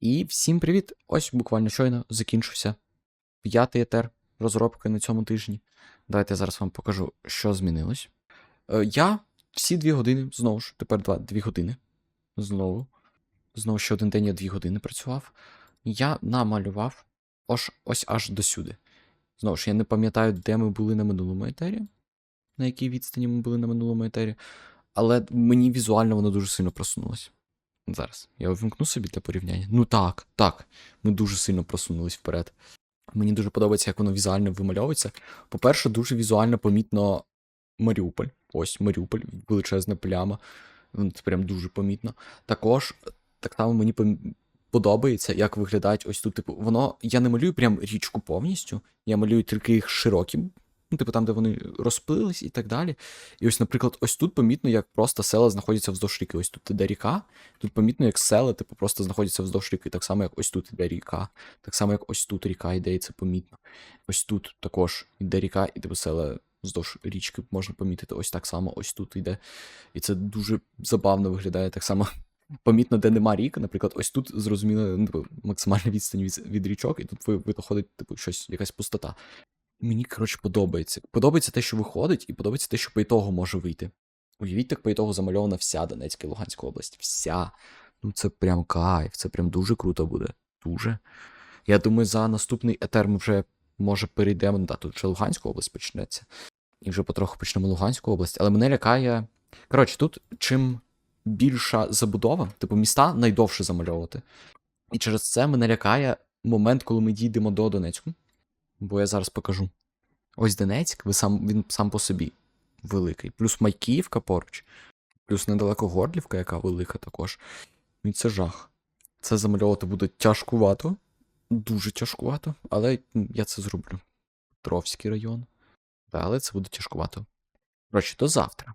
І всім привіт! Ось буквально щойно закінчився п'ятий етер розробки на цьому тижні. Давайте я зараз вам покажу, що змінилось. Е, Я всі дві години, знову ж, тепер два, дві години. Знову. Знову ще один день я дві години працював. Я намалював ось, ось аж до сюди. Знову ж, я не пам'ятаю, де ми були на минулому етері, на якій відстані ми були на минулому етері, але мені візуально воно дуже сильно просунулося. Зараз я увімкну собі для порівняння. Ну так, так. Ми дуже сильно просунулись вперед. Мені дуже подобається, як воно візуально вимальовується. По-перше, дуже візуально помітно Маріуполь. Ось Маріуполь, величезна пляма. Ну, Це прям дуже помітно. Також так само мені подобається, як виглядають ось тут. Типу, воно. Я не малюю прям річку повністю. Я малюю тільки їх широкі. Ну, типу, там, де вони розплились і так далі. І ось, наприклад, ось тут помітно, як просто села знаходяться вздовж ріки. Ось тут іде ріка. Тут помітно, як села, типу, просто знаходяться вздовж ріки, так само, як ось тут іде ріка, так само, як ось тут ріка йде, і це помітно. Ось тут також йде ріка, і типу села вздовж річки можна помітити. Ось так само, ось тут йде. І це дуже забавно виглядає. Так само помітно, де нема рік. Наприклад, ось тут зрозуміло, ну, типу, максимальна відстань від, від річок, і тут виходить, типу, щось, якась пустота. Мені, коротше, подобається. Подобається те, що виходить, і подобається те, що по ітогу може вийти. Уявіть, так по ітогу замальована вся Донецька і Луганська область. Вся. Ну це прям кайф, це прям дуже круто буде. Дуже. Я думаю, за наступний етер ми вже, може, перейдемо. Да, тут вже Луганська область почнеться. І вже потроху почнемо Луганську область. Але мене лякає. Коротше, тут чим більша забудова, типу міста найдовше замальовувати. І через це мене лякає момент, коли ми дійдемо до Донецьку. Бо я зараз покажу. Ось Донецьк, ви сам, він сам по собі великий. Плюс Майкіївка поруч, плюс недалеко Горлівка, яка велика також. І це жах. Це замальовувати буде тяжкувато, дуже тяжкувато, але я це зроблю. Петровський район. Але це буде тяжкувато. Коротше, до завтра.